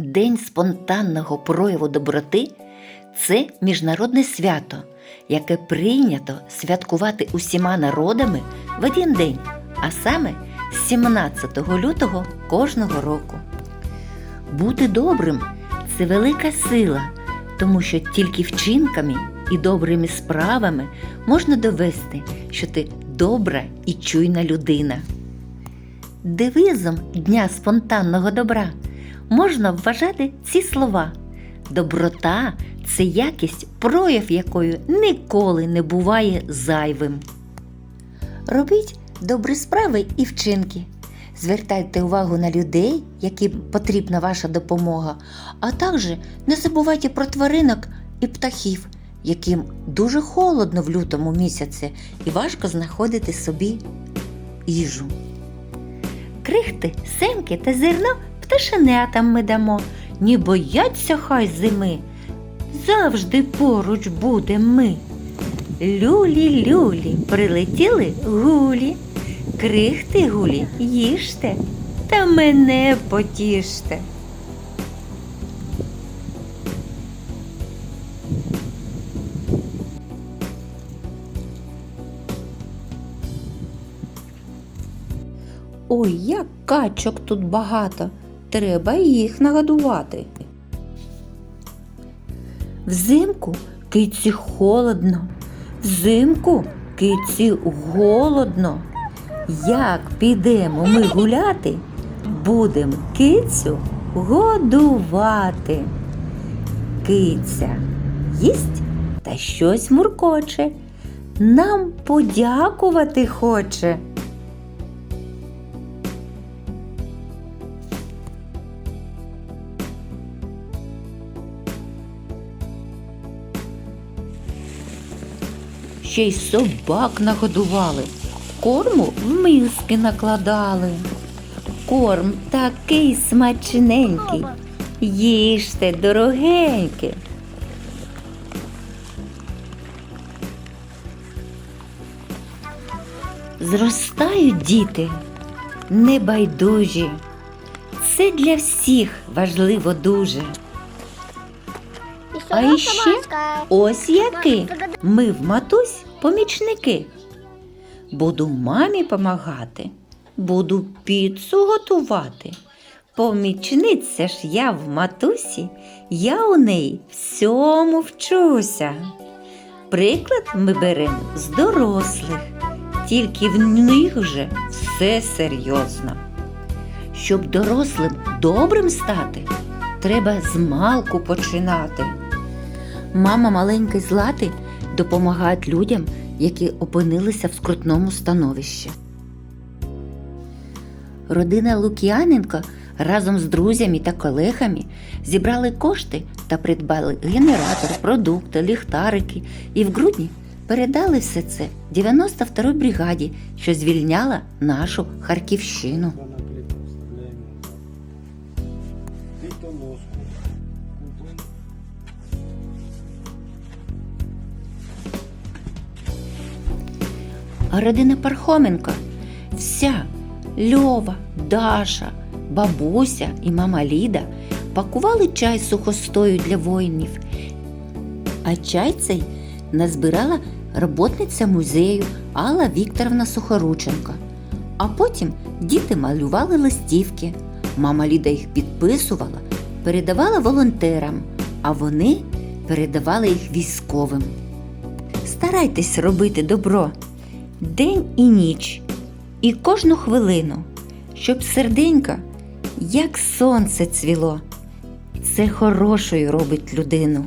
День спонтанного прояву доброти це міжнародне свято, яке прийнято святкувати усіма народами в один день, а саме 17 лютого кожного року. Бути добрим це велика сила, тому що тільки вчинками і добрими справами можна довести, що ти добра і чуйна людина. Девизом Дня спонтанного добра можна вважати ці слова. Доброта це якість, прояв якої ніколи не буває зайвим. Робіть добрі справи і вчинки. Звертайте увагу на людей, яким потрібна ваша допомога, а також не забувайте про тваринок і птахів, яким дуже холодно в лютому місяці і важко знаходити собі їжу. Крихти, семки та зерно пташенятам ми дамо. Не бояться хай зими. Завжди поруч будем ми. Люлі, люлі, прилетіли гулі. Крихти гулі, їжте, та мене потіште. Ой, як качок тут багато. Треба їх нагодувати. Взимку киці холодно, взимку киці голодно. Як підемо ми гуляти, будем кицю годувати. Киця їсть та щось муркоче, нам подякувати хоче. Ще й собак нагодували, корму в миски накладали. Корм такий смачненький, їжте дорогеньке. Зростають діти небайдужі. Це для всіх важливо дуже. А іще ось які ми в матусь помічники. Буду мамі помагати, буду піцу готувати. Помічниця ж я в матусі, я у неї всьому вчуся. Приклад ми беремо з дорослих, тільки в них вже все серйозно. Щоб дорослим добрим стати, треба з малку починати. Мама маленької злати допомагають людям, які опинилися в скрутному становищі. Родина Лук'яненко разом з друзями та колегами зібрали кошти та придбали генератор, продукти, ліхтарики і в грудні передали все це 92-й бригаді, що звільняла нашу Харківщину. Родина Пархоменка вся Льова, Даша, бабуся і мама Ліда пакували чай сухостою для воїнів. А чай цей назбирала роботниця музею Алла Вікторовна Сухорученко. А потім діти малювали листівки. Мама Ліда їх підписувала, передавала волонтерам, а вони передавали їх військовим. Старайтесь робити добро день і ніч, і кожну хвилину, щоб серденько, як сонце цвіло. Це хорошою робить людину.